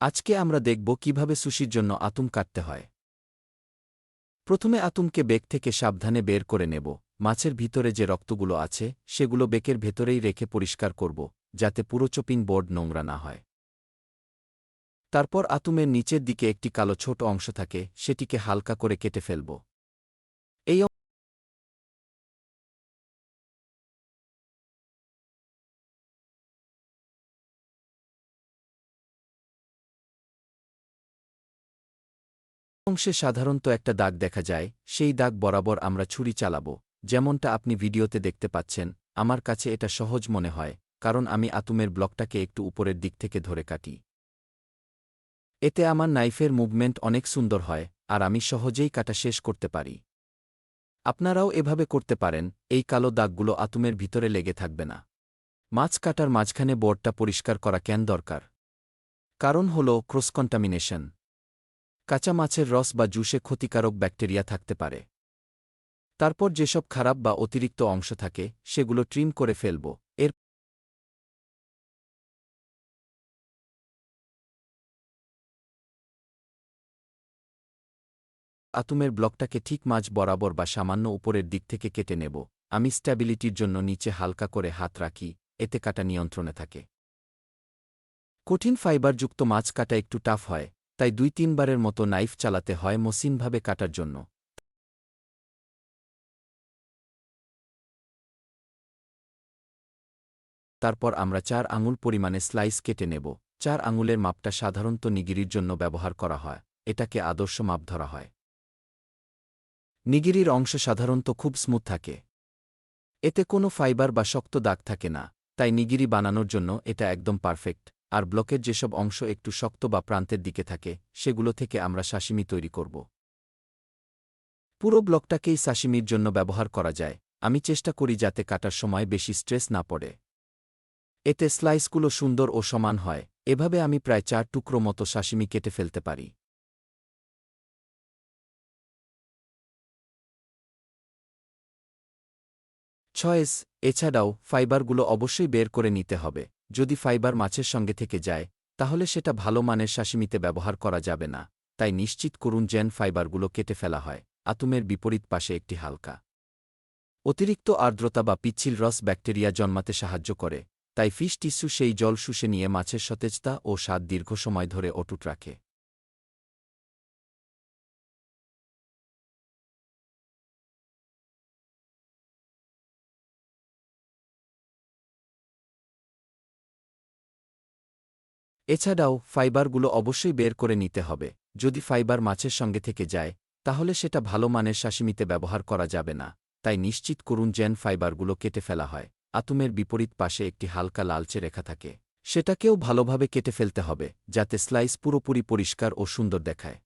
আজকে আমরা দেখব কীভাবে সুশির জন্য আতুম কাটতে হয়। প্রথমে আতুমকে বেক থেকে সাবধানে বের করে নেব, মাছের ভিতরে যে রক্তগুলো আছে, সেগুলো বেকের ভেতরেই রেখে পরিষ্কার করব, যাতে পুরো চপিং বোর্ড নোংরা না হয়। তারপর আতুমের নিচের দিকে একটি কালো ছোট অংশ থাকে, সেটিকে হালকা করে কেটে ফেলব। অংশে সাধারণত একটা দাগ দেখা যায়, সেই দাগ বরাবর আমরা ছুরি চালাব। যেমনটা আপনি ভিডিওতে দেখতে পাচ্ছেন, আমার কাছে এটা সহজ মনে হয়, কারণ আমি আতুমের ব্লকটাকে একটু উপরের দিক থেকে ধরে কাটি। এতে আমার নাইফের মুভমেন্ট অনেক সুন্দর হয়, আর আমি সহজেই কাটা শেষ করতে পারি। আপনারাও এভাবে করতে পারেন, এই কালো দাগগুলো আতুমের ভিতরে লেগে থাকবে না। মাছ কাটার মাঝখানে বোর্ডটা পরিষ্কার করা কেন দরকার? কারণ হল ক্রস কন্টামিনেশন কাঁচা মাছের রস বা জুসে ক্ষতিকারক ব্যাকটেরিয়া থাকতে পারে। তারপর যেসব খারাপ বা অতিরিক্ত অংশ থাকে, সেগুলো ট্রিম করে ফেলব। এর আতুমের ব্লকটাকে ঠিক মাঝ বরাবর বা সামান্য উপরের দিক থেকে কেটে নেব। আমি স্ট্যাবিলিটির জন্য নিচে হালকা করে হাত রাখি, এতে কাটা নিয়ন্ত্রণে থাকে। কঠিন ফাইবারযুক্ত মাছ কাটা একটু টাফ হয় তাই দুই তিনবারের মতো নাইফ চালাতে হয় মসৃণভাবে কাটার জন্য। তারপর আমরা চার আঙুল পরিমাণে স্লাইস কেটে নেব। চার আঙুলের মাপটা সাধারণত নিগিরির জন্য ব্যবহার করা হয়। এটাকে আদর্শ মাপ ধরা হয়। নিগিরির অংশ সাধারণত খুব স্মুথ থাকে। এতে কোনো ফাইবার বা শক্ত দাগ থাকে না। তাই নিগিরি বানানোর জন্য এটা একদম পারফেক্ট। আর ব্লকের যেসব অংশ একটু শক্ত বা প্রান্তের দিকে থাকে, সেগুলো থেকে আমরা সাশিমি তৈরি করব। পুরো ব্লকটাকেই সাশিমির জন্য ব্যবহার করা যায়। আমি চেষ্টা করি যাতে কাটার সময় বেশি স্ট্রেস না পড়ে। এতে স্লাইসগুলো সুন্দর ও সমান হয়। এভাবে আমি প্রায় চার টুকরো মতো সাশিমি কেটে ফেলতে পারি। ছয়েস এছাড়াও ফাইবারগুলো অবশ্যই বের করে নিতে হবে। যদি ফাইবার মাছের সঙ্গে থেকে যায়, তাহলে সেটা ভালো মানের শাসিমিতে ব্যবহার করা যাবে না। তাই নিশ্চিত করুন জেন ফাইবারগুলো কেটে ফেলা হয়, আতুমের বিপরীত পাশে একটি হালকা, অতিরিক্ত আর্দ্রতা বা পিচ্ছিল রস ব্যাকটেরিয়া জন্মাতে সাহায্য করে। তাই ফিশ টিস্যু সেই জল শুষে নিয়ে মাছের সতেজতা ও স্বাদ দীর্ঘ সময় ধরে অটুট রাখে। এছাড়াও ফাইবারগুলো অবশ্যই বের করে নিতে হবে। যদি ফাইবার মাছের সঙ্গে থেকে যায়, তাহলে সেটা ভালো মানের শাসিমিতে ব্যবহার করা যাবে না। তাই নিশ্চিত করুন জেন ফাইবারগুলো কেটে ফেলা হয়। আতুমের বিপরীত পাশে একটি হালকা লালচে রেখা থাকে। সেটাকেও ভালোভাবে কেটে ফেলতে হবে, যাতে স্লাইস পুরোপুরি পরিষ্কার ও সুন্দর দেখায়।